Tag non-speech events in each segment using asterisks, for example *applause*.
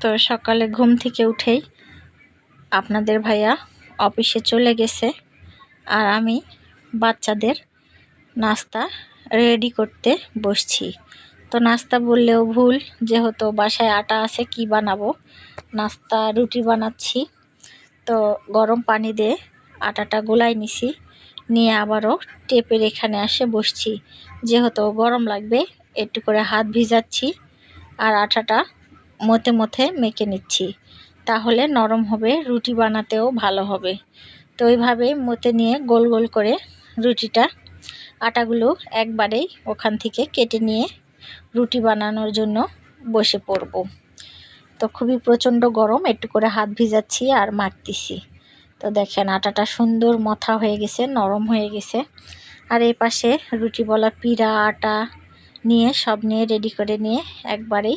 তো সকালে ঘুম থেকে উঠেই আপনাদের ভাইয়া অফিসে চলে গেছে আর আমি বাচ্চাদের নাস্তা রেডি করতে বসছি। তো নাস্তা বললেও ভুল, যেহেতু বাসায় আটা আছে, কি বানাবো? নাস্তা, রুটি বানাচ্ছি। তো গরম পানি দিয়ে আটাটা গোলাই নিছি, নিয়ে আবারও টেপের এখানে আসে বসছি। যেহেতু গরম লাগবে, একটু করে হাত ভিজাচ্ছি, আর আটাটা মতে মতে মেখে নিচ্ছি। তাহলে নরম হবে, রুটি বানাতেও ভালো হবে। তো ওইভাবেই মতে নিয়ে গোল গোল করে রুটিটা, আটাগুলো একবারেই ওখান থেকে কেটে নিয়ে রুটি বানানোর জন্য বসে পড়ব। তো খুবই প্রচণ্ড গরম, একটু করে হাত ভিজাচ্ছি আর মাখতেছি। তো দেখেন আটাটা সুন্দর মথা হয়ে গেছে, নরম হয়ে গেছে। আর এই পাশে রুটি বলা পিড়া, আটা নিয়ে সব নিয়ে রেডি করে নিয়ে একবারেই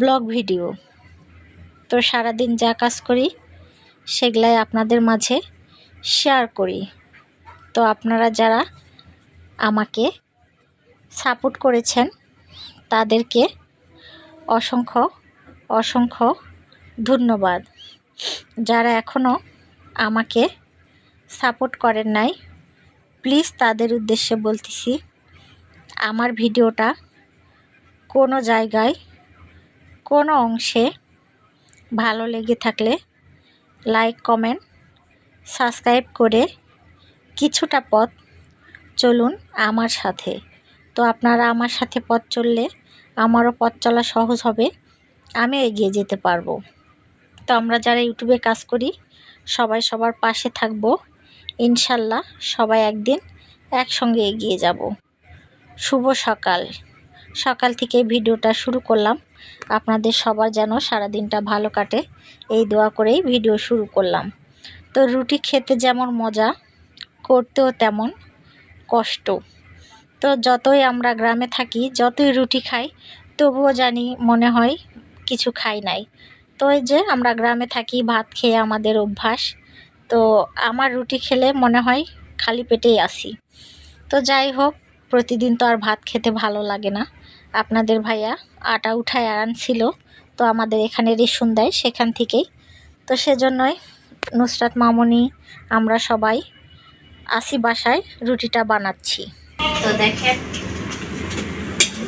ব্লগ ভিডিও। তো সারাদিন যা কাজ করি, সেগুলাই আপনাদের মাঝে শেয়ার করি। তো আপনারা যারা আমাকে সাপোর্ট করেছেন, তাদেরকে অসংখ্য অসংখ্য ধন্যবাদ। যারা এখনও আমাকে সাপোর্ট করেন নাই প্লিজ তাদের উদ্দেশ্যে বলতেছি, আমার ভিডিওটা কোনো জায়গায় কোনো অংশে ভালো লেগে থাকলে লাইক কমেন্ট সাবস্ক্রাইব করে কিছুটা পথ চলুন আমার সাথে। তো আপনারা আমার সাথে পথ চললে আমারও পথ চলা সহজ হবে, আমি এগিয়ে যেতে পারব। তো আমরা যারা ইউটিউবে কাজ করি, সবাই সবার পাশে থাকব। ইনশাল্লাহ সবাই একদিন একসঙ্গে এগিয়ে যাব। শুভ সকাল। সকাল থেকে ভিডিওটা শুরু করলাম। আপনাদের সবার যেন সারাদিনটা ভালো কাটে। এই দোয়া করেই ভিডিও শুরু করলাম। তো রুটি খেতে যেমন মজা, করতেও তেমন কষ্ট। তো যতই আমরা গ্রামে থাকি, যতই রুটি খাই, তবুও জানি মনে হয় কিছু খাই নাই। তো এই যে আমরা গ্রামে থাকি, ভাত খেয়ে আমাদের অভ্যাস, তো আমার রুটি খেলে মনে হয় খালি পেটেই আসি। তো যাই হোক, প্রতিদিন তো আর ভাত খেতে ভালো লাগে না। আপনাদের ভাইয়া আটা উঠায় আনছিল, তো আমাদের এখানে রেশন দেয় সেখান থেকেই। তো সেজন্যই নুসরাত মামনি, আমরা সবাই আসি বাসায় রুটিটা বানাচ্ছি। তো দেখেন,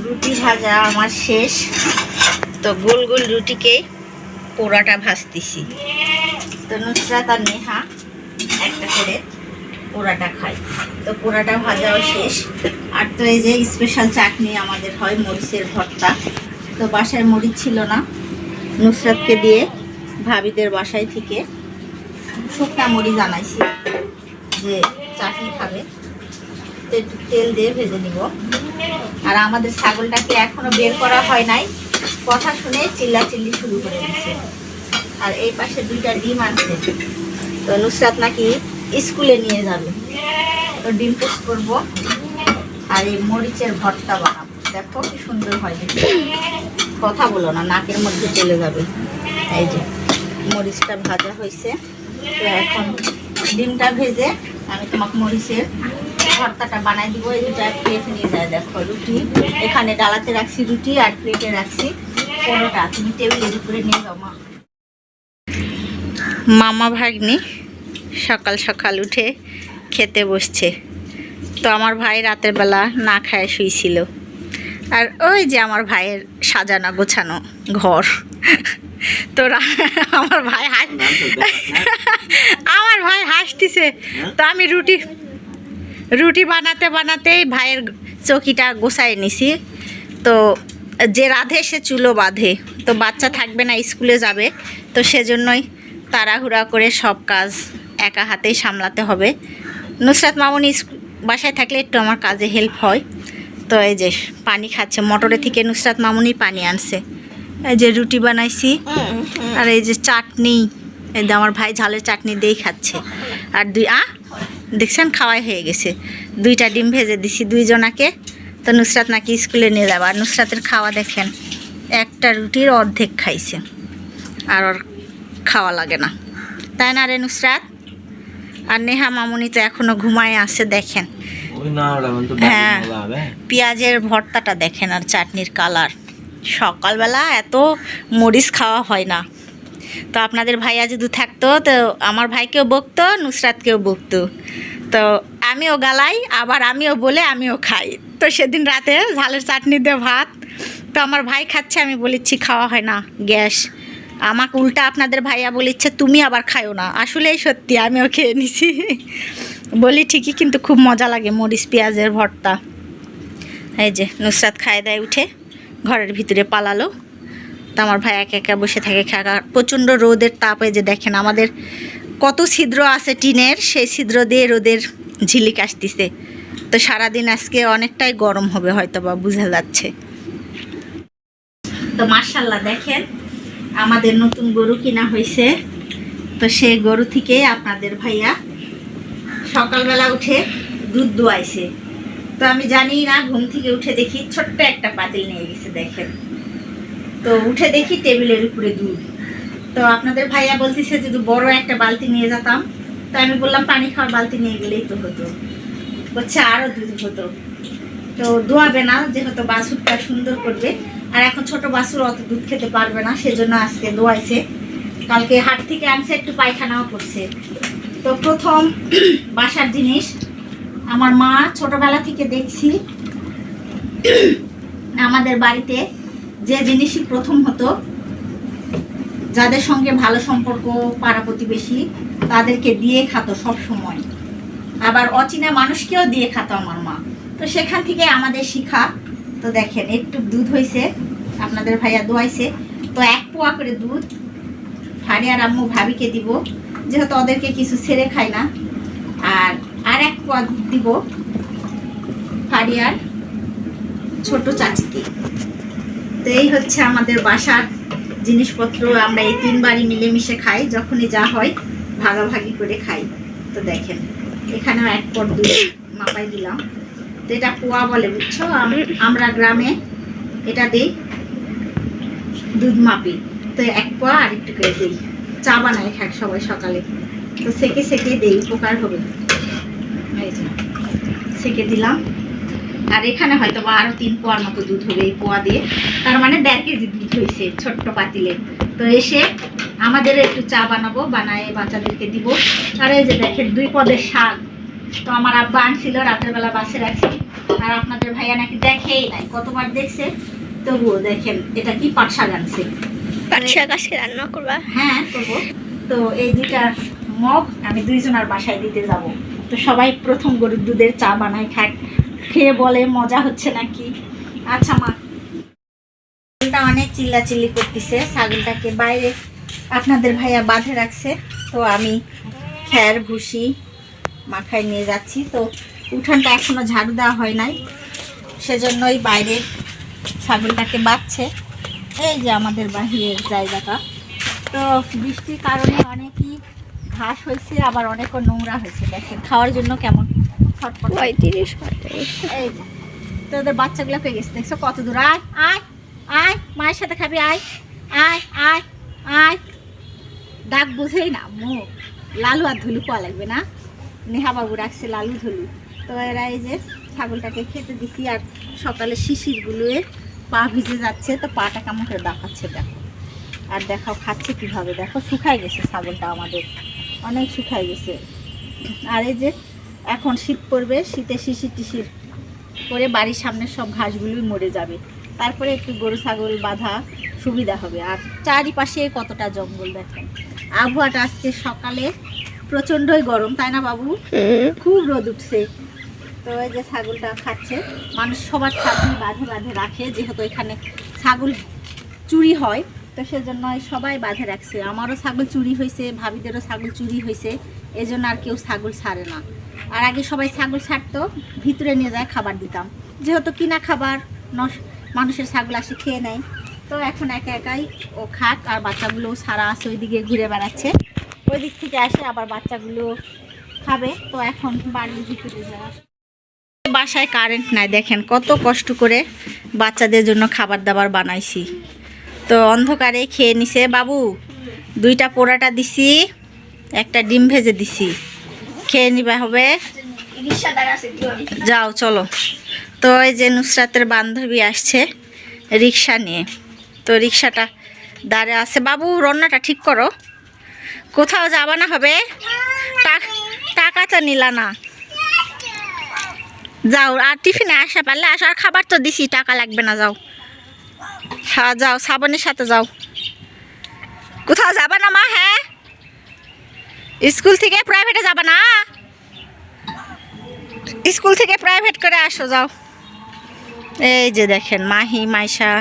রুটি ভাজা আমার শেষ। তো গোল গোল রুটিকে পোড়াটা ভাজতেছি। তো নুসরাত আর নেহা একটা করে পোড়াটা খাই। তো পোড়াটা ভাজাও শেষ। আর তো এই যে স্পেশাল চাটনি আমাদের হয় মরিচের ভর্তা। তো বাসায় মরিচ ছিল না। নুসরাতকে দিয়ে ভাবিদের বাসায় থেকে শুকনা মরিচ আনাইছি যে চাটনি খাবে। একটু তেল দিয়ে ভেজে নিব। আর আমাদের ছাগলটাকে এখনও বের করা হয় নাই। কথা শুনে চিল্লা চিল্লি শুরু করে দিচ্ছে আর এই পাশে দুইটা ডিম আছে। তো নুসরাত নাকি স্কুলে নিয়ে যাবে। তো ডিম পোস্ট করব। আর এই মরিচের ভর্তা বানাবো। দেখো কি সুন্দর হয় কথা বলো না, নাকের মধ্যে চলে যাবে। এই যে, মরিচটা ভাজা হয়েছে। তো এখন ডিমটা ভেজে আমি তোমাকে মরিচের ভর্তাটা বানাই দিব। এই দুটা প্লেট নিয়ে যায়, দেখো, রুটি। এখানে ডালাতে রাখছি রুটি আর প্লেটে রাখছি পনেরোটা তুমি টেবিলের উপরে নিয়ে যাও, মা। মামা ভাগ্নি সকাল সকাল উঠে খেতে বসছে। তো আমার ভাই রাতের বেলা না খায় শুইছিল। আর ওই যে আমার ভাইয়ের সাজানো গোছানো ঘর। তো রা- আমার ভাই হাস আমার ভাই হাসতেছে। তো আমি রুটি রুটি বানাতে বানাতেই ভাইয়ের চকিটা গোছায় নিছি। তো যে রাধে সে চুলো বাঁধে। তো বাচ্চা থাকবে না স্কুলে যাবে। তো সেজন্যই তাড়াহুড়া করে সব কাজ একা হাতেই সামলাতে হবে। নুসরাত মামুনি বাসায় থাকলে একটু আমার কাজে হেল্প হয়। তো এই যে পানি খাচ্ছে, মোটরে থেকে নুসরাত মামুনি পানি আনছে। এই যে রুটি বানাইছি, আর এই যে চাটনি, এই যে আমার ভাই ঝালের চাটনি দিয়েই খাচ্ছে। আর দুই আ দেখছেন খাওয়াই হয়ে গেছে। দুইটা ডিম ভেজে দিছি দুইজনাকে। তো নুসরাত নাকি স্কুলে নিয়ে যাবে। আর নুসরাতের খাওয়া দেখেন, একটা রুটির অর্ধেক খাইছে। আর ওর খাওয়া লাগে না। তাই না রে নুসরাত? আর নেহা মামুনি তো এখনও ঘুমায় আছে দেখেন। হ্যাঁ। পেঁয়াজের ভর্তাটা দেখেন আর চাটনির কালার। সকালবেলা এত মরিচ খাওয়া হয় না। তো আপনাদের ভাইয়া যদি থাকতো তো আমার ভাইকেও বকতো নুসরাতকেও বকতো। তো আমিও গালাই আবার আমিও বলে আমিও খাই। তো সেদিন রাতে ঝালের চাটনি দিয়ে ভাত। তো আমার ভাই খাচ্ছে আমি বলেছি খাওয়া হয় না গ্যাস। আমাকে উল্টা আপনাদের ভাইয়া বলিচ্ছে তুমি আবার খাইও না। আসলেই সত্যি আমিও খেয়ে নিছি। বলি ঠিকই কিন্তু খুব মজা লাগে মরিচ পেঁয়াজের ভর্তা। এই যে নুসরাত খায় দেয় উঠে ঘরের ভিতরে পালালো। তো আমার ভাই একা একা বসে থাকে খাকা প্রচণ্ড রোদের তাপে যে দেখেন আমাদের কত ছিদ্র আছে টিনের সেই ছিদ্র দিয়ে রোদের ঝিলিক আসতেছে। তো সারাদিন আজকে অনেকটাই গরম হবে হয়তো বা বোঝা যাচ্ছে। তো মার্শাল্লাহ দেখেন আমাদের নতুন গরু কিনা হয়েছে। তো সেই গরু থেকে আপনাদের ভাইয়া সকালবেলা উঠে দুধ দোয়াইছে। তো আমি জানি না, ঘুম থেকে উঠে দেখি ছোট্ট একটা পাতিল নিয়ে গেছে, দেখেন। তো উঠে দেখি টেবিলের উপরে দুধ। তো আপনাদের ভাইয়া বলতেছে যদি বড় একটা বালতি নিয়ে যেতাম, তো আমি বললাম পানি খাওয়ার বালতি নিয়ে গেলেই তো হতো। বলছে আরও দুধ হতো। তো দোয়াবে না, যেহেতু বাছুরটা সুন্দর করবে। আর এখন ছোট বাছুর অত দুধ খেতে পারবে না, সেজন্য আজকে দোয়াইছে। কালকে হাট থেকে আনছে, একটু পায়খানাও করছে। তো প্রথম *clears throat* বাসার জিনিস, আমার মা ছোটবেলা থেকে দেখছি, আমাদের বাড়িতে যে জিনিসই প্রথম হতো, যাদের সঙ্গে ভালো সম্পর্ক, পাড়া প্রতিবেশী, তাদেরকে দিয়ে খাতো সব সময় আবার অচেনা মানুষকেও দিয়ে খাতো আমার মা। তো সেখান থেকে আমাদের শিখা তো দেখেন, একটু দুধ হয়েছে আপনাদের ভাইয়া দোয়াইছে। তো এক পোয়া করে দুধ ফারিয়ার আম্মু ভাবিকে দিব। যেহেতু ওদেরকে কিছু ছেড়ে খাই না। আর আর এক পোয়া দুধ দিব ফারিয়ার ছোট চাচিকে। তো এই হচ্ছে আমাদের বাসার জিনিসপত্র। আমরা এই তিনবারই মিলেমিশে খাই, যখনই যা হয় ভাগাভাগি করে খাই। তো দেখেন, এখানেও এক পর দুধ মাপাই দিলাম। এটা পোয়া বলে, বুঝছ? আমরা গ্রামে এটা দিই দুধ মাপি। তো এক পোয়া আর একটু করে দিই। চা বানাই খাক সবাই সকালে। তো সেকে সেকে দিই, উপকার হবে। সেকে দিলাম। আর এখানে হয়তো বা আরও তিন পোয়ার মতো দুধ হবে এই পোয়া দিয়ে। তার মানে দেড় কেজি দুধ হয়েছে ছোট্ট পাতিলে। তো এসে আমাদের একটু চা বানাবো, বানায় বাচ্চাদেরকে দিব। আর এই যে দেখেন, দুই পদের শাক। তো আমার আব্বা আনছিল, রাতের বেলা বাসে রাখছি। আর আপনাদের ভাইয়া নাকি দেখেই নাই কতবার দেখছে? তবুও দেখেন এটা কি পাট শাক আনছে। পাট শাক আজকে রান্না করবা? হ্যাঁ করব তো এই দুইটা মগ আমি দুইজনের বাসায় দিতে যাব। তো সবাই প্রথম গরুর দুধের চা বানায় খায় খেয়ে বলে মজা হচ্ছে নাকি? আচ্ছা মা। ছাগলটা অনেক চিল্লাচিল্লি করতেছে ছাগলটাকে বাইরে আপনাদের ভাইয়া বাঁধে রাখছে। তো আমি খ্যার ভুসি মাখায় নিয়ে যাচ্ছি। তো উঠানটা এখনও ঝাড়ু দেওয়া হয় নাই। সেজন্যই বাইরে ছাগলটাকে বাঁচছে এই যে আমাদের বাহিরের জায়গাটা। তো বৃষ্টির কারণে অনেকই ঘাস হয়েছে আবার অনেকও নোংরা হয়েছে। দেখেন খাওয়ার জন্য কেমন পঁয়ত্রিশ এই যে তো ওদের বাচ্চাগুলো পেয়ে গেছে? দেখছ কত দূর? আয় আয় আয় মায়ের সাথে খাবি আয় আয় আয় আয়। ডাক বুঝেই না মুখ। লালু আর ধুলু পাওয়া লাগবে না। নেহা বাবু রাখছে লালু ধুলু। তো এরা এই যে ছাগলটাকে খেতে দিছি আর সকালে শিশিরগুলোয়ে পা ভিজে যাচ্ছে তো পাটা কেমন করে দেখাচ্ছে দেখো। আর দেখাও খাচ্ছে কীভাবে দেখো শুকায় গেছে ছাগলটা আমাদের অনেক শুকায় গেছে। আর এই যে এখন শীত পড়বে শীতে শিশির টিশির করে বাড়ির সামনের সব ঘাসগুলোই মরে যাবে। তারপরে একটু গরু ছাগল বাঁধা সুবিধা হবে। আর চারিপাশে কতটা জঙ্গল দেখেন। আবহাওয়াটা আজকে সকালে প্রচণ্ডই গরম তাই না বাবু? খুব রোদ উঠছে। তো এই যে ছাগলটা খাচ্ছে, মানুষ সবার ছাগল বাঁধে বাঁধে রাখে, যেহেতু এখানে ছাগল চুরি হয়, তো সেজন্য সবাই বাঁধে রাখছে। আমারও ছাগল চুরি হয়েছে, ভাবিদেরও ছাগল চুরি হয়েছে, এজন্য আর কেউ ছাগল ছাড়ে না। আর আগে সবাই ছাগল ছাড়তো, ভিতরে নিয়ে যায় খাবার দিতাম। যেহেতু কিনা খাবার মানুষের ছাগল আসে খেয়ে নেয়। তো এখন একা একাই ও খাক, আর বাচ্চাগুলো সারা আছে, ওইদিকে ঘুরে বেড়াচ্ছে। ওই দিক থেকে আসে, আবার বাচ্চাগুলো খাবে। তো এখন বাড়ির ভিতরে যাওয়া বাসায় কারেন্ট নাই, দেখেন কত কষ্ট করে বাচ্চাদের জন্য খাবার দাবার বানাইছি। তো অন্ধকারে খেয়ে নিছে, বাবু, দুইটা পোড়াটা দিছি, একটা ডিম ভেজে দিছি, খেয়ে নিবা হবে? যাও, চলো। তো এই যে নুসরাতের বান্ধবী আসছে রিক্সা নিয়ে। তো রিক্সাটা দাঁড়ে আছে। বাবু, রান্নাটা ঠিক করো। কোথাও যাবা না হবে? টাকা তো নিলা না। যাও, আর টিফিনে আসা পারলে আসো, আর খাবার তো দিছি, টাকা লাগবে না, যাও। হ্যাঁ যাও শ্রাবণের সাথে যাও। কোথাও যাবা না, মা হ্যাঁ? স্কুল থেকে প্রাইভেটে যাবা না? স্কুল থেকে প্রাইভেট করে আসো, যাও। এই যে দেখেন, মাহি, মাইশা।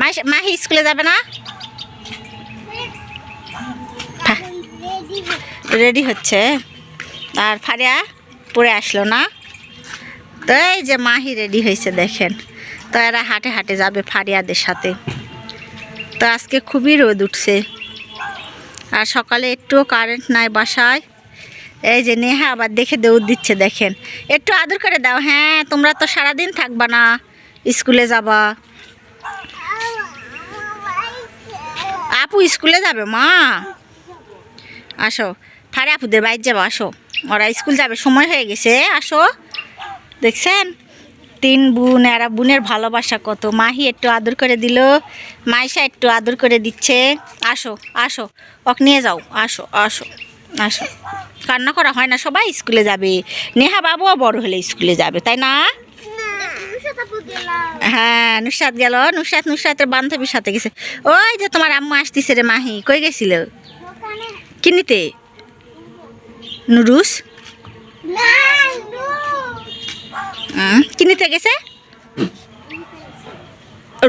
মাইশা, মাহি স্কুলে যাবে না? রেডি হচ্ছে। আর ফারিয়া পরে আসলো না? তো এই যে মাহি রেডি হয়েছে, দেখেন। তো এরা হাটে হাটে যাবে ফারিয়াদের সাথে। তো আজকে খুবই রোদ উঠছে। আর সকালে একটুও কারেন্ট নাই বাসায়। এই যে নেহা আবার দেখে দৌড় দিচ্ছে, দেখেন। একটু আদর করে দাও হ্যাঁ তোমরা তো সারাদিন থাকবা না, স্কুলে যাবা। আপু, স্কুলে যাবে, মা? আসো। ফারে আপুদের বাইর যাব, আসো। ওরা স্কুল যাবে, সময় হয়ে গেছে, আসো। দেখছেন? তিন বোন এরা বোনের ভালোবাসা কত। মাহি একটু আদর করে দিল মাইশা একটু আদর করে দিচ্ছে। আসো আসো ওক নিয়ে যাও। আসো আসো আসো। কান্না করা হয় না সবাই স্কুলে যাবে। নেহা বাবুও বড় হলে স্কুলে যাবে তাই না? হ্যাঁ নুসাদ গেল। নুসাদ নুসাদের বান্ধবীর সাথে গেছে। ওই যে তোমার আম্মু আসতেছে রে মাহি কই গেছিল? কিনিতে? নুডুস হুম, কিনিতে গেছে?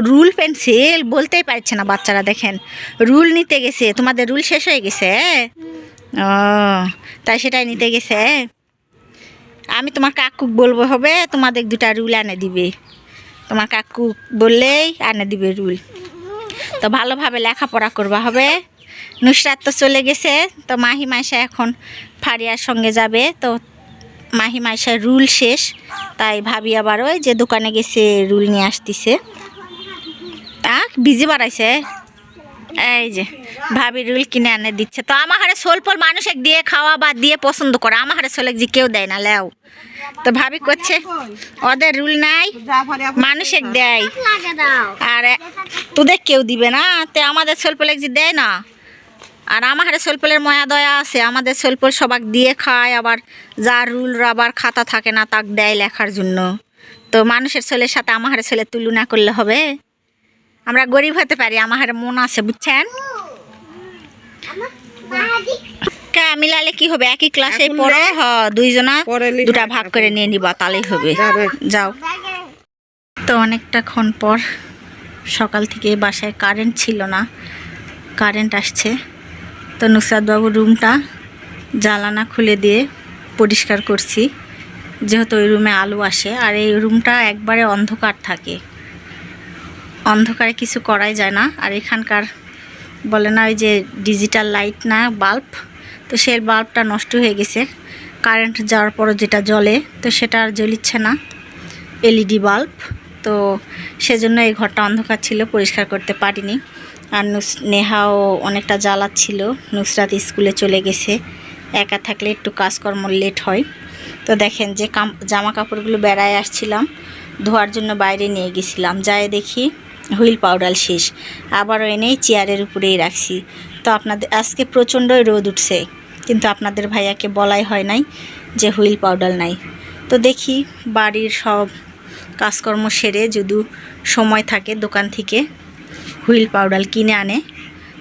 রুল পেন্সিল বলতেই পারছে না বাচ্চারা দেখেন। রুল নিতে গেছে তোমাদের রুল শেষ হয়ে গেছে? ও তাই সেটাই নিতে গেছে? আমি তোমার কাকু বলব হবে তোমাদের দুটা রুল এনে দিবে। তোমার কাকু বললেই এনে দিবে রুল। তো ভালোভাবে লেখাপড়া করবা হবে। নুসরাত তো চলে গেছে তো মাহি মাইশা এখন ফারিয়ার সঙ্গে যাবে তো মাহি মাইশার রুল শেষ। তাই ভাবি আবার ওই যে দোকানে গেছে, রুল নিয়ে আসতেছে। তা বিজি বাড়াইছে। এই যে, ভাবি রুল কিনে আনে দিচ্ছে। তো আমার হারে সোলপল মানুষ এক দিয়ে খাওয়া বা দিয়ে পছন্দ করে। আমার হারে সোলেক যে কেউ দেয় না, লেও। তো ভাবি করছে, ওদের রুল নাই, মানুষ এক দেয়। আর, তোদের কেউ দিবে না? তে আমাদের সোলপলেক যে দেয় না? আর আমার হারে সোলপলের ময়া দয়া আছে আমাদের সোলপল সবাক দিয়ে খায় আবার যার রুল রাবার খাতা থাকে না তাক দেয় লেখার জন্য। তো মানুষের ছেলের সাথে আমার ছেলে তুলনা করলে হবে? আমরা গরিব হতে পারি আমার মন আছে বুঝছেন? মিলালে কি হবে? একই ক্লাসে পড়ো? হ দুইজনা দুটা ভাগ করে নিয়ে নিবা তাহলেই হবে। যাও। তো অনেকটাক্ষণ পর সকাল থেকে বাসায় কারেন্ট ছিল না কারেন্ট আসছে। তো নুসরাতবাবুর রুমটা জ্বালানা খুলে দিয়ে পরিষ্কার করছি। যেহেতু ওই রুমে আলো আসে, আর এই রুমটা একবারে অন্ধকার থাকে। অন্ধকারে কিছু করাই যায় না, আর এখানকার বলে না ওই যে ডিজিটাল লাইট না, বাল্ব, তো সেই বাল্বটা নষ্ট হয়ে গেছে। কারেন্ট যাওয়ার পর যেটা জ্বলে, তো সেটা আর জ্বলিচ্ছে না। এলইডি বাল্ব, তো সেজন্য এই ঘরটা অন্ধকার ছিল, পরিষ্কার করতে পারিনি। আর নেহাও অনেকটা জ্বালাচ্ছিল। নুসরাত স্কুলে চলে গেছে। একা থাকলে একটু কাজকর্ম লেট হয়। তো দেখেন যে জামা কাপড়গুলো বেড়ায় আসছিলাম, ধোয়ার জন্য বাইরে নিয়ে গেছিলাম। যায় দেখি হুইল পাউডার শেষ। আবারও এনেই চেয়ারের উপরেই রাখছি। তো আপনাদের আজকে প্রচণ্ডই রোদ উঠছে। কিন্তু আপনাদের ভাইয়াকে বলাই হয় নাই যে হুইল পাউডার নাই। তো দেখি বাড়ির সব কাজকর্ম সেরে যদি সময় থাকে দোকান থেকে হুইল পাউডার কিনে আনে,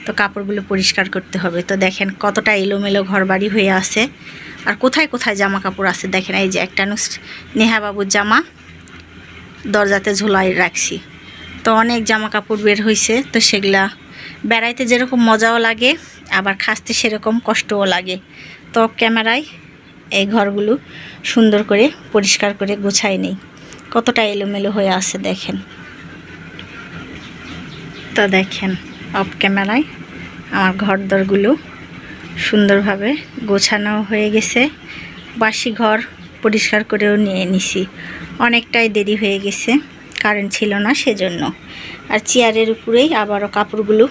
তো কাপড়গুলো পরিষ্কার করতে হবে। তো দেখেন কতটা এলোমেলো ঘরবাড়ি হয়ে আছে। আর কোথায় কোথায় জামা কাপড় আছে দেখেন, এই যে একটা নুস নেহা বাবুর জামা, দরজাতে ঝোলাই রাখছি। তো অনেক জামা কাপড় বের হয়েছে তো সেগুলা বেড়াইতে যেরকম মজাও লাগে, আবার খাসতে সেরকম কষ্টও লাগে। তো ক্যামেরায় এই ঘরগুলো সুন্দর করে পরিষ্কার করে গোছাই নেই। কতটা এলোমেলো হয়ে আছে দেখেন। তো দেখেন অফ ক্যামেরায় আমার ঘরদরগুলো সুন্দরভাবে গোছানো হয়ে গেছে। বাসি ঘর পরিষ্কার করেও নিয়ে নিছি। অনেকটাই দেরি হয়ে গেছে কারেন্ট ছিল না সেজন্য। আর চেয়ারের উপরেই আবারও কাপড়গুলো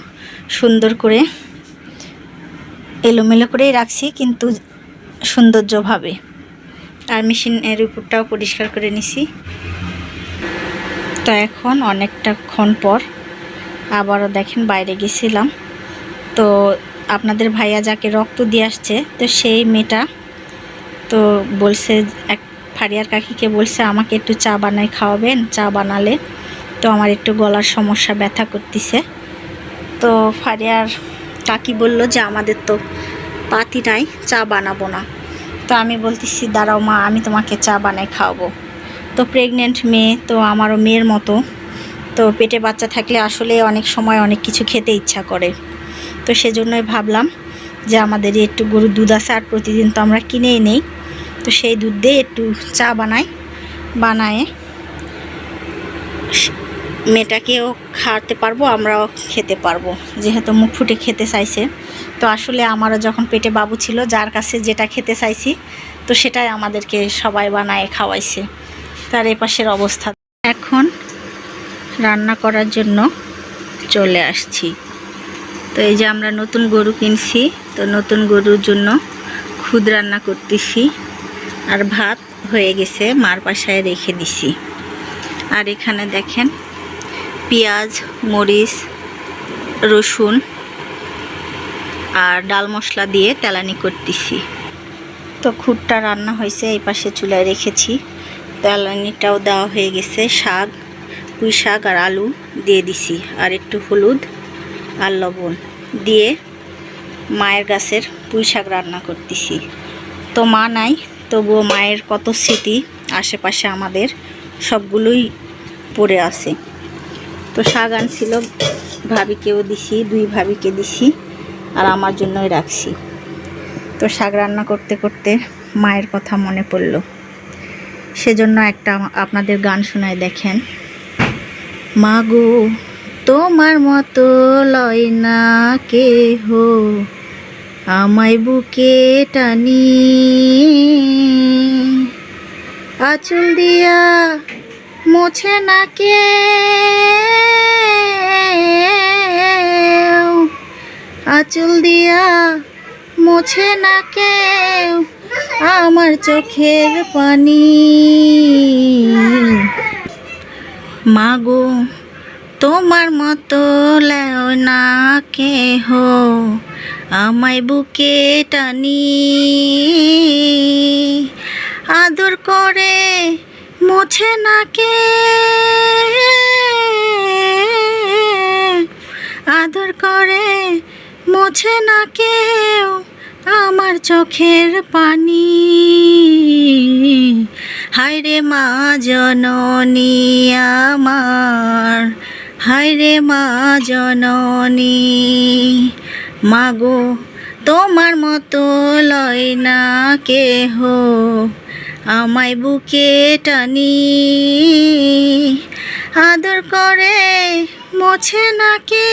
সুন্দর করে এলোমেলো করেই রাখছি, কিন্তু সৌন্দর্যভাবে। আর মেশিনের উপরটাও পরিষ্কার করে নিছি। তো এখন অনেকটাক্ষণ পর আবারও দেখেন বাইরে গেছিলাম। তো আপনাদের ভাইয়া যাকে রক্ত দিয়ে আসছে, তো সেই মেয়েটা তো বলছে, এক ফারিয়ার কাকিকে বলছে, আমাকে একটু চা বানাই খাওয়াবেন, চা বানালে তো আমার একটু গলার সমস্যা, ব্যথা করতেছে। তো ফারিয়ার কাকি বলল যে, আমাদের তো পাতি নাই, চা বানাবো না। তো আমি বলতেছি, দাঁড়াও মা, আমি তোমাকে চা বানাই খাওয়াবো। তো প্রেগনেন্ট মেয়ে, তো আমারও মেয়ের মতো তো পেটে বাচ্চা থাকলে আসলে অনেক সময় অনেক কিছু খেতে ইচ্ছা করে। তো সেজন্যই ভাবলাম যে আমাদের একটু গরুর দুধ আছে আর প্রতিদিন তো আমরা কিনেই নেই। তো সেই দুধ দিয়ে একটু চা বানাই, বানায়ে মেয়েটাকেও খাওয়াতে পারব, আমরাও খেতে পারব। যেহেতু মুখ ফুটে খেতে চাইছে। তো আসলে আমারও যখন পেটে বাবু ছিল, যার কাছে যেটা খেতে চাইছি, তো সেটাই আমাদেরকে সবাই বানায়, খাওয়াইছে। তার এপাশের অবস্থা। এখন রান্না করার জন্য চলে আসছি। তো এই যে আমরা নতুন গরু কিনছি, তো নতুন গরুর জন্য খুদ রান্না করতেছি। আর ভাত হয়ে গেছে, মার পাশায় রেখে দিছি। আর এখানে দেখেন, পেঁয়াজ, মরিচ, রসুন আর ডাল মশলা দিয়ে তেলানি করতেছি। তো খুদটা রান্না হয়েছে, এই পাশে চুলায় রেখেছি। তেলানিটাও দেওয়া হয়ে গেছে, শাক পুঁই শাক আর আলু দিয়ে দিছি, আর একটু হলুদ আর লবণ দিয়ে মায়ের গাছের পুঁই শাক রান্না করতেছি। তো মা নাই, তবুও মায়ের কত স্মৃতি, আশেপাশে আমাদের সবগুলোই পড়ে আছে। তো শাক আনছিল, ভাবিকেও দিছি, দুই ভাবিকে দিছি, আর আমার জন্যই রাখছি। তো শাক রান্না করতে করতে মায়ের কথা মনে পড়ল। সেজন্য একটা আপনাদের গান শোনায় দেখেন। মাগো, তোমার মতো লয় না কেহ। আমায় বুকে টানি। আঁচল দিয়া মোছে না কে আঁচল দিয়া মোছে না কেউ। আমার চোখের পানি। মাগো, তোমার মতো লেও না কেহ, আমায় বুকে টানি। আদর করে মোছে না কে? আদর করে মোছে না কেউ। আমার চোখের পানি। হায়রে মা জননী আমার। হায়রে মা জননী। মাগো, তোমার মতো লয় না কেহ। আমায় বুকে টানি। আদর করে মোছে না কে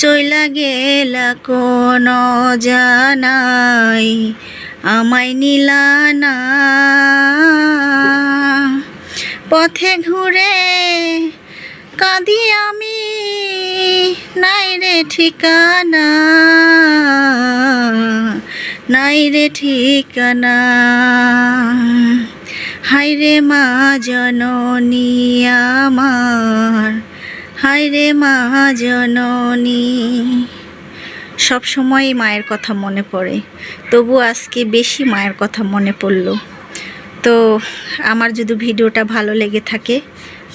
চইলা গেলা কোন জানাই, আমায় নিলানা পথে ঘুরে কাঁদি আমি, নাই রে ঠিকানা, নাই রে ঠিকানা। হায়রে মা, জননী আমার হায়রে মা জননী সব সময় মায়ের কথা মনে পড়ে। তবু আজকে বেশি মায়ের কথা মনে পড়ল। তো আমার যদি ভিডিওটা ভালো লেগে থাকে,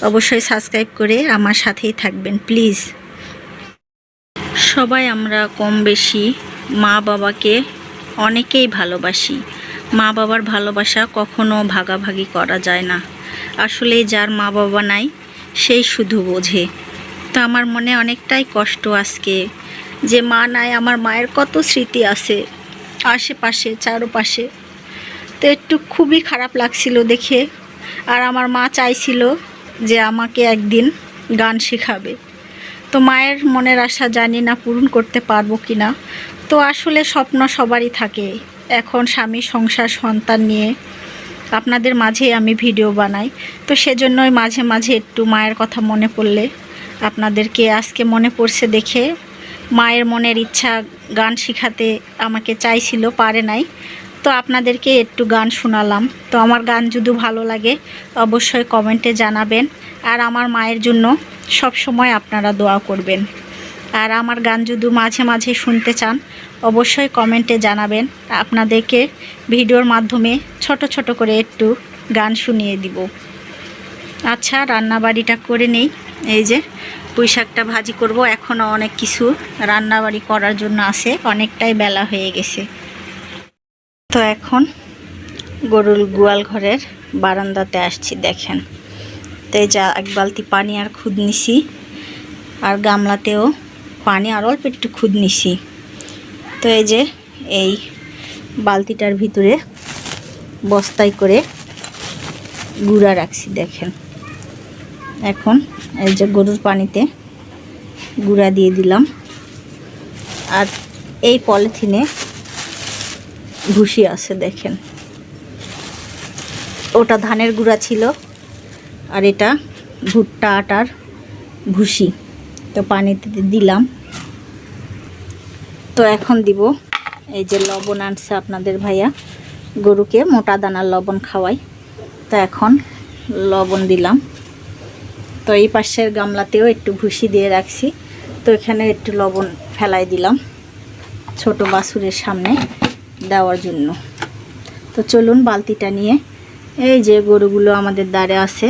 অবশ্যই সাবস্ক্রাইব করে আমার সাথেই থাকবেন, প্লিজ। সবাই আমরা কম বেশি মা বাবাকে অনেকেই ভালোবাসি। মা বাবার ভালোবাসা কখনো ভাগাভাগি করা যায় না। আসলে যার মা বাবা নাই, সেই শুধু বোঝে। তো আমার মনে অনেকটাই কষ্ট আজকে। যে মা নাই, আমার মায়ের কত স্মৃতি আছে আশেপাশে, চারপাশে। তো একটু খুবই খারাপ লাগছিল দেখে। আর আমার মা চাইছিল যে আমাকে একদিন গান শেখাবে। তো মায়ের মনের আশা জানি না পূরণ করতে পারব কি না তো আসলে স্বপ্ন সবারই থাকে। এখন স্বামী, সংসার, সন্তান নিয়ে আপনাদের মাঝে আমি ভিডিও বানাই। তো সেজন্যই মাঝে মাঝে একটু মায়ের কথা মনে পড়লে আপনাদেরকে আজকে মনে পড়ছে দেখে। মায়ের মনের ইচ্ছা গান শেখাতে আমাকে চাইছিল, পারে নাই। তো আপনাদেরকে একটু গান শোনালাম। তো আমার গান যদি ভালো লাগে, অবশ্যই কমেন্টে জানাবেন। আর আমার মায়ের জন্য সব সময় আপনারা দোয়া করবেন। আর আমার গান যদি মাঝে মাঝে শুনতে চান, অবশ্যই কমেন্টে জানাবেন। আপনাদেরকে ভিডিওর মাধ্যমে ছোট ছোট করে একটু গান শুনিয়ে দিব। আচ্ছা রান্নাবাড়িটা করে নেই। এই যে পুঁই শাকটা ভাজি করব। এখনও অনেক কিছু রান্নাবাড়ি করার জন্য আছে, অনেকটাই বেলা হয়ে গেছে। তো এখন গরুর গোয়াল ঘরের বারান্দাতে আসছি, দেখেন। তো যা, এক বালতি পানি আর খুদ নিছি, আর গামলাতেও পানি আর অল্প একটু খুদ নিছি। তো এই যে এই বালতিটার ভিতরে বস্তায় করে গুঁড়া রাখছি, দেখেন। এখন এই যে গরুর পানিতে গুঁড়া দিয়ে দিলাম। আর এই পলিথিনে ভুসি আছে দেখেন। ওটা ধানের গুঁড়া ছিল আর এটা ভুট্টা আটার ভুসি। তো পানিতে দিলাম। তো এখন দিব এই যে লবণ আনছে আপনাদের ভাইয়া। গরুকে মোটা দানার লবণ খাওয়াই। তো এখন লবণ দিলাম। তো এই পাশের গামলাতেও একটু ভুসি দিয়ে রাখছি। তো এখানে একটু লবণ ফেলাই দিলাম ছোট বাছুরের সামনে দেওয়ার জন্য। তো চলুন বালতিটা নিয়ে। এই যে গরুগুলো আমাদের দ্বারে আছে।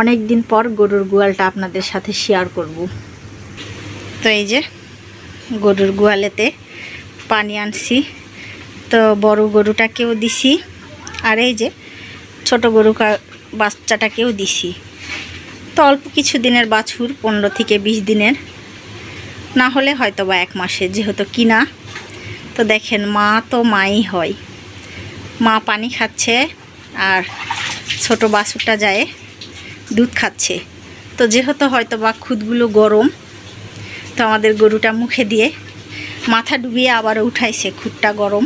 অনেক দিন পর গরুর গোয়ালটা আপনাদের সাথে শেয়ার করব। তো এই যে গরুর গোয়ালেতে পানি আনছি। তো বড় গরুটাকেও দিছি। আর এই যে ছোট গরু বাচ্চাটাকেও দিছি। তো অল্প কিছু দিনের বাছুর, পনেরো থেকে বিশ দিনের। না হলে হয়তো বা এক মাসে যেহেতু কিনা। তো দেখেন, মা তো মাই হয়। মা পানি খাচ্ছে আর ছোট বাছুরটা যায় দুধ খাচ্ছে। তো যেহেতু হয়তো বা খুদগুলো গরম, তো আমাদের গরুটা মুখে দিয়ে মাথা ডুবিয়ে আবার উঠাইছে, খুদটা গরম।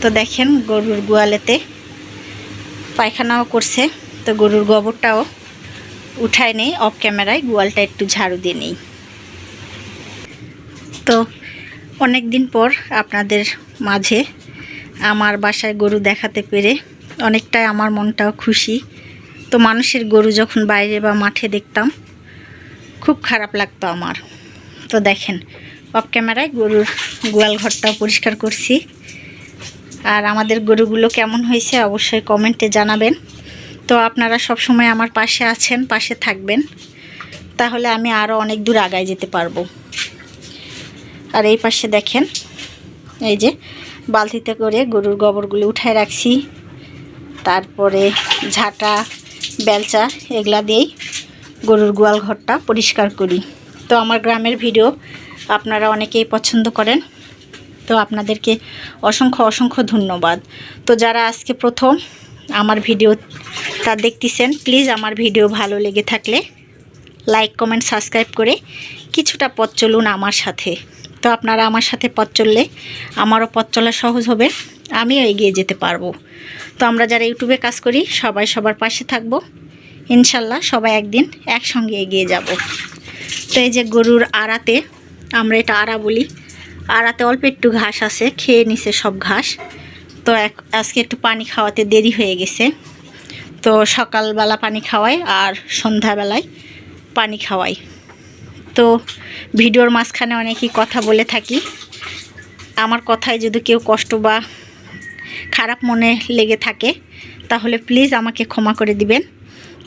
তো দেখেন গরুর গোয়ালেতে পায়খানাও করছে, তো গরুর গোবরটাও উঠায় নেই অফ ক্যামেরায় গোয়ালটা একটু ঝাড়ু দিয়ে নেই। তো অনেক দিন পর আপনাদের মাঝে আমার বাসায় গরু দেখাতে পেরে অনেকটাই আমার মনটাও খুশি। তো মানুষের গরু যখন বাইরে বা মাঠে দেখতাম, খুব খারাপ লাগতো আমার। তো দেখেন অফ ক্যামেরায় গরুর গোয়াল ঘরটাও পরিষ্কার করছি। আর আমাদের গরুগুলো কেমন হয়েছে অবশ্যই কমেন্টে জানাবেন। তো আপনারা সব সময় আমার পাশে আছেন, পাশে থাকবেন। তাহলে আমি আরও অনেক দূর আগায় যেতে পারব। আর এই পাশে দেখেন, এই যে বালতিতে করে গরুর গোবরগুলো উঠায় রাখছি। তারপরে ঝাঁটা, বেলচা এগুলা দিয়েই গরুর গোয়াল ঘরটা পরিষ্কার করি। তো আমার গ্রামের ভিডিও আপনারা অনেকেই পছন্দ করেন। তো আপনাদেরকে অসংখ্য অসংখ্য ধন্যবাদ। তো যারা আজকে প্রথম আমার ভিডিও তা দেখতেছেন প্লিজ আমার ভিডিও ভালো লেগে থাকলে লাইক কমেন্ট সাবস্ক্রাইব করে কিছুটা পথ চলুন আমার সাথে। তো আপনারা আমার সাথে পথ চললে আমারও পথ চলা সহজ হবে, আমিও এগিয়ে যেতে পারব। তো আমরা যারা ইউটিউবে কাজ করি, সবাই সবার পাশে থাকব। ইনশাল্লাহ সবাই একদিন একসঙ্গে এগিয়ে যাব। তো এই যে গরুর আড়াতে, আমরা এটা আড়া বলি। আড়াতে অল্প একটু ঘাস আছে, খেয়ে নিছে সব ঘাস। তো এক- আজকে একটু পানি খাওয়াতে দেরি হয়ে গেছে। তো সকালবেলা পানি খাওয়াই আর সন্ধ্যাবেলায় পানি খাওয়াই। তো ভিডিওর মাঝখানে অনেকই কথা বলে থাকি। আমার কথায় যদি কেউ কষ্ট বা খারাপ মনে লেগে থাকে, তাহলে প্লিজ আমাকে ক্ষমা করে দিবেন।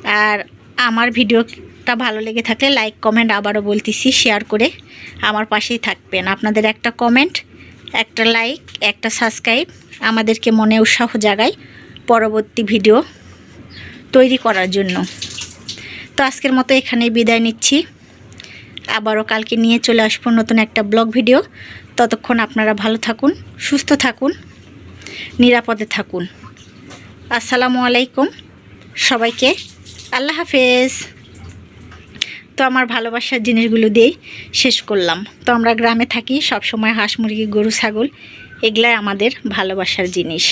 আর আমার ভিডিওটা ভালো লেগে থাকলে লাইক, কমেন্ট আবারও বলতেছি, শেয়ার করে আমার পাশেই থাকবেন। আপনাদের একটা কমেন্ট একটা লাইক একটা সাবস্ক্রাইব আমাদেরকে মনে উৎসাহ জাগায় পরবর্তী ভিডিও তৈরি করার জন্য। তো আজকের মতো এখানেই বিদায় নিচ্ছি। আবারও কালকে নিয়ে চলে আসব নতুন একটা ব্লগ ভিডিও ততক্ষণ আপনারা ভালো থাকুন, সুস্থ থাকুন, নিরাপদে থাকুন। আসসালামু আলাইকুম। সবাইকে আল্লাহ হাফেজ। তো আমার ভালোবাসার জিনিসগুলো দিয়েই শেষ করলাম। তো আমরা গ্রামে থাকি সব সময় হাঁস, মুরগি, গরু, ছাগল, এগুলাই আমাদের ভালোবাসার জিনিস।